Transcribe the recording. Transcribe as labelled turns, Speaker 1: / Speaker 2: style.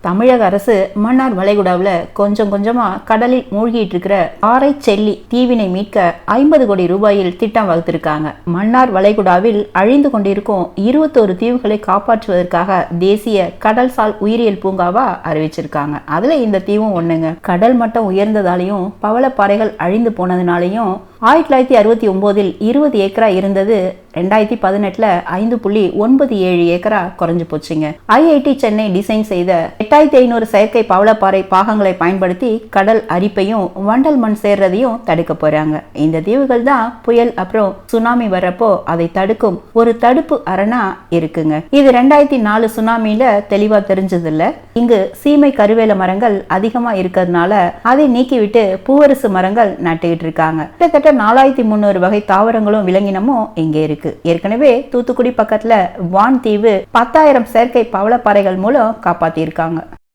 Speaker 1: தமிழக அரசு மன்னார் வளைகுடாவில் கொஞ்சம் கொஞ்சமாக கடலில் மூழ்கிட்டு இருக்கிற ஆரை செல்லி தீவினை மீட்க ஐம்பது கோடி ரூபாயில் திட்டம் வகுத்திருக்காங்க. மன்னார் வளைகுடாவில் அழிந்து கொண்டிருக்கும் இருபத்தோரு தீவுகளை காப்பாற்றுவதற்காக தேசிய கடல்சால் உயிரியல் பூங்காவா அறிவிச்சிருக்காங்க. அதுல இந்த தீவும் ஒண்ணுங்க. கடல் மட்டம் உயர்ந்ததாலையும் பவளப்பாறைகள் அழிந்து போனதுனாலையும் ஆயிரத்தி தொள்ளாயிரத்தி அறுபத்தி ஒம்போதில் இருபது ஏக்கரா இருந்தது. ரெண்டாயிரத்தி பதினெட்டுல ஐந்து புள்ளி ஒன்பது ஏழு ஏக்கரா குறைஞ்சு போச்சுங்க. ஐஐடி சென்னை டிசைன் செய்த எட்டாயிரத்தி ஐநூறு செயற்கை பவளப்பாறை பாகங்களை பயன்படுத்தி கடல் அரிப்பையும் வண்டல் மண் சேர்றதையும் தடுக்க போறாங்க. இந்த தீவுகள் தான் புயல் அப்புறம் சுனாமி வர்றப்போ அதை தடுக்கும் ஒரு தடுப்பு அரணா இருக்குங்க. இது ரெண்டாயிரத்தி நாலு சுனாமியில தெளிவா தெரிஞ்சது இல்ல இங்கு சீமை கருவேல மரங்கள் அதிகமா இருக்கிறதுனால அதை நீக்கிவிட்டு பூவரசு மரங்கள் நட்டுக்கிட்டு இருக்காங்க. கிட்டத்தட்ட நாலாயிரத்தி முந்நூறு வகை தாவரங்களும் விலங்கினமும் இங்கே இருக்கு. ஏற்கனவே தூத்துக்குடி பக்கத்துல வான் தீவு பத்தாயிரம் செயற்கை பவளப்பாறைகள் மூலம் காப்பாத்தியிருக்காங்க.